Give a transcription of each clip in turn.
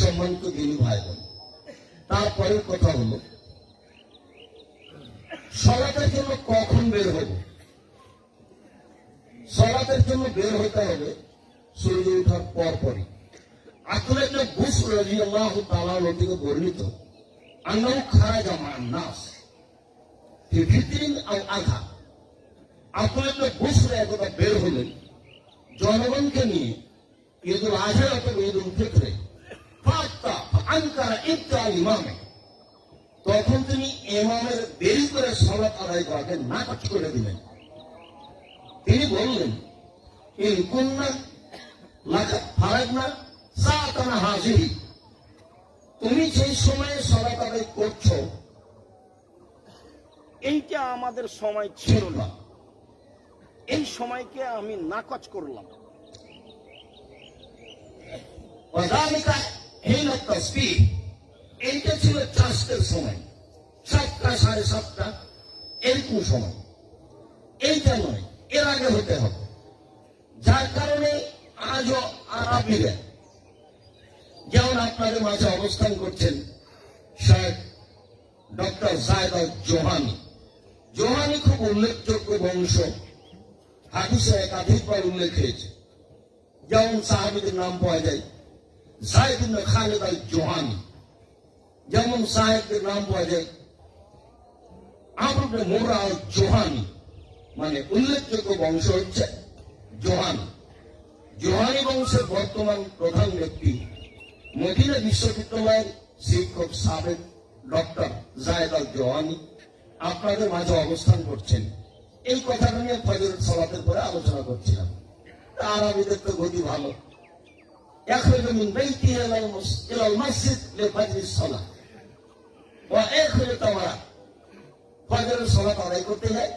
সম্মানিত দিনী ভাই বোন তারপরের কথা হলো, সলাতের জন্য কখন বের হব? সলাতের জন্য বের হতে হবে সূর্য ওঠার পর পরই আসলে একটা বুস রাজি আল্লাহ তালাহ থেকে বর্ণিত আন্নাউ খারা মান নাস, ফি আর আঘা আসলে একটা বুস একদা বের হলেন, জনগণকে নিয়ে ঈদুল আজহা অথবা ঈদুল ফিতরে আনকারা তখন তিনি ইমামের দেরি করে সলাত আদায় করাকে নাকচ করে দিলেন। তিনি বললেন লাকা ফারাগনা সাতানা হাজিরি। তুমি সেই সময়ে সলাত আদায় করছ। এইটা আমাদের সময় ছিল না। এই সময়কে আমি নাকচ করলাম। হেন অফ দ্য স্পিড এইটা ছিল ট্রাস্টের সময়। সাতটা, সাড়ে সাতটা, এরকম সময়। এইটা নয়, এর আগে হতে হবে। যার কারণে আজও আরবিরা যেমন আপনাদের মাঝে অবস্থান করছেন Sheikh doctor Zayed Johani. Johani খুব উল্লেখযোগ্য বংশ। হাদিসে একাধিকবার উল্লেখ হয়েছে। যেমন সাহাবিদের নাম পাওয়া যায়। সাহেব ইবনে খালেদ আল জোহানি যেমন সাহেবদের নাম পাওয়া যায় আমরুবনে মোরা আল জোহানি মানে উল্লেখযোগ্য বংশ হচ্ছে জোহানি জোহানি বংশের বর্তমান প্রধান ব্যক্তি মদিনা বিশ্ববিদ্যালয়ের শিক্ষক সাবেক ডক্টর জায়দ আল জোহানি আপনাদের মাঝে অবস্থান করছেন। এই কথাটা নিয়ে ফজর সলাতের পরে আলোচনা করছিলাম। আরবিদের তো গতি ভালো। يخرج من بيته الى المس- الى المسجد لفجر الصلاه واخر التمرات ফজরের সলাত আদায় করতে যায়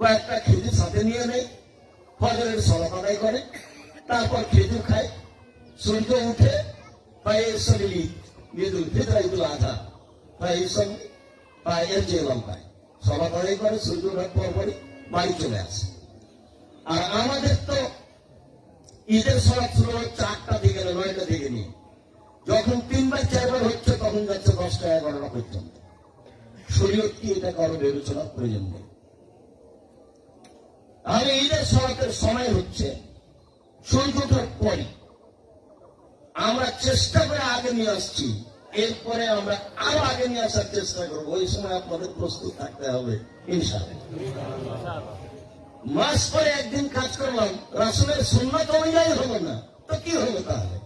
কয়েকটা খেজুর সাথে নিয়ে নেয় ফজরের সলাত আদায় করে তারপর খেজুর খায় সূর্য উঠে পায়ে শরীর ঈদুল ফিতর ঈদুল আজহা পায়ে সঙ্গে পায়ে জেলাম পায় সলাত আদায় করে সূর্য ওঠার পর পরই বাড়ি চলে আসে আর আমাদের তো ঈদের সলাপ শুরু হচ্ছে আটটা যখন তিনবার চারবার হচ্ছে, তখন যাচ্ছে দশটা এগারোটা পর্যন্ত শরীয়ত কি এটা কারও বিবেচনার প্রয়োজন নেই। তাহলে ঈদের সলাপের সময় হচ্ছে সূর্য পরই আমরা চেষ্টা করে আগে নিয়ে আসছি, এরপরে আমরা আরও আগে নিয়ে আসার চেষ্টা করব। ওই সময় আপনাদের প্রস্তুত থাকতে হবে, ইনশাআল্লাহ। মাস পরে একদিন কাজ করলাম, রাসুলের সুন্নত অনুযায়ী হলো না, তো কি হলো তাহলে? আর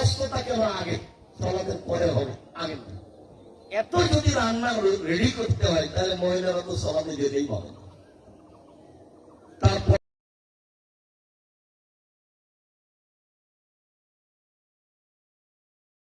ব্যস্ততা কেন আগে সলাতের পরে হবে, আগে এত যদি রান্না রেডি করতে হয়, তাহলে মহিলারা তো সলাতে যেতেই পাবে না।